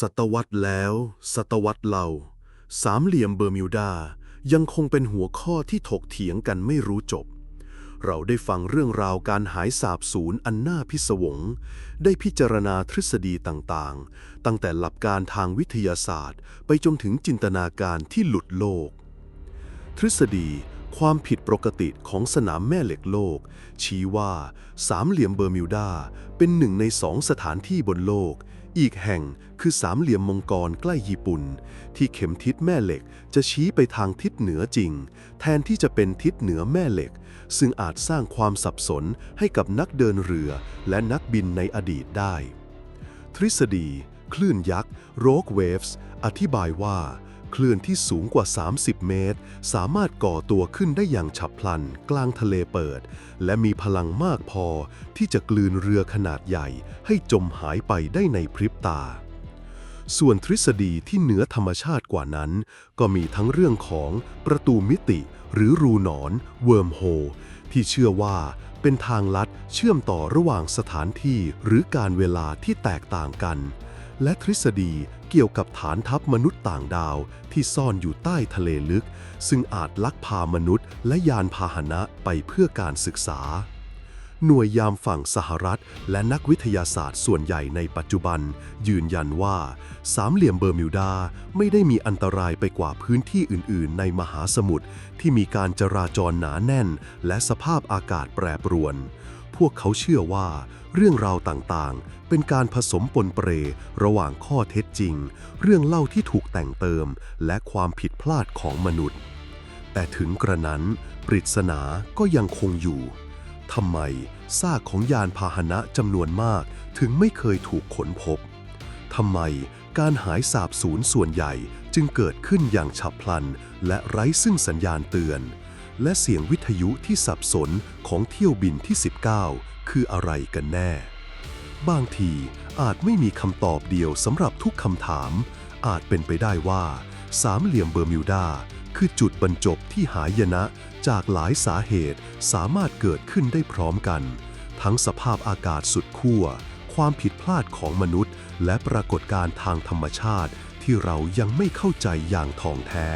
ศตวรรษแล้ว ศตวรรษเล่าสามเหลี่ยมเบอร์มิวดา ยังคงเป็นหัวข้อที่ถกเถียงกันไม่รู้จบ เราได้ฟังเรื่องราวการหายสาบสูญอันน่าพิศวง ได้พิจารณาทฤษฎีต่างๆ ตั้งแต่หลักการทางวิทยาศาสตร์ ไปจนถึงจินตนาการที่หลุดโลก ทฤษฎีความผิดปกติของสนามแม่เหล็กโลก ชี้ว่าสามเหลี่ยมเบอร์มิวดาเป็นหนึ่งในสองสถานที่บนโลก อีกแห่งคือสามเหลี่ยมมังกรใกล้ญี่ปุ่น ที่เข็มทิศแม่เหล็กจะชี้ไปทางทิศเหนือจริง แทนที่จะเป็นทิศเหนือแม่เหล็ก ซึ่งอาจสร้างความสับสนให้กับนักเดินเรือและนักบินในอดีตได้ ทฤษฎี คลื่นยักษ์ Rogue Waves อธิบายว่า คลื่นที่สูงกว่า 30 เมตร สามารถก่อตัวขึ้นได้อย่างฉับพลัน กลางทะเลเปิด และมีพลังมากพอที่จะกลืนเรือขนาดใหญ่ ให้จมหายไปได้ในพริบตา ส่วนทฤษฎีที่เหนือธรรมชาติกว่านั้น ก็มีทั้งเรื่องของประตูมิติ หรือรูหนอนเวิร์มโฮที่เชื่อว่าเป็นทางลัดเชื่อมต่อระหว่างสถานที่หรือการเวลาที่แตกต่างกัน และทฤษฎีเกี่ยวกับฐานทัพมนุษย์ต่างดาวที่ซ่อนอยู่ใต้ทะเลลึก ซึ่งอาจลักพามนุษย์และยานพาหนะไปเพื่อการศึกษา หน่วยยามฝั่งสหรัฐ และนักวิทยาศาสตร์ส่วนใหญ่ในปัจจุบัน ยืนยันว่า สามเหลี่ยมเบอร์มิวดาไม่ได้มีอันตรายไปกว่าพื้นที่อื่น ๆ ในมหาสมุทรที่มีการจราจรหนาแน่น และสภาพอากาศแปรปรวน พวกเขาเชื่อว่า เรื่องราวต่างๆ เป็นการผสมปนเปรระหว่างข้อเท็จจริง เรื่องเล่าที่ถูกแต่งเติม และความผิดพลาดของมนุษย์ แต่ถึงกระนั้น ปริศนาก็ยังคงอยู่ทำไมซากของยานพาหนะจำนวนมากถึงไม่เคยถูกค้นพบทำไมการหายสาบสูญส่วนใหญ่จึงเกิดขึ้นอย่างฉับพลัน และไร้ซึ่งสัญญาณเตือน และเสียงวิทยุที่สับสนของเที่ยวบินที่ 19 คืออะไรกันแน่ บางทีอาจไม่มีคำตอบเดียวสำหรับทุกคำถาม อาจเป็นไปได้ว่า สามเหลี่ยมเบอร์มิวดา คือจุดบรรจบที่หายนะ จากหลายสาเหตุสามารถเกิดขึ้นได้พร้อมกัน ทั้งสภาพอากาศสุดขั้วความผิดพลาดของมนุษย์ และปรากฏการณ์ทางธรรมชาติที่เรายังไม่เข้าใจอย่างท่องแท้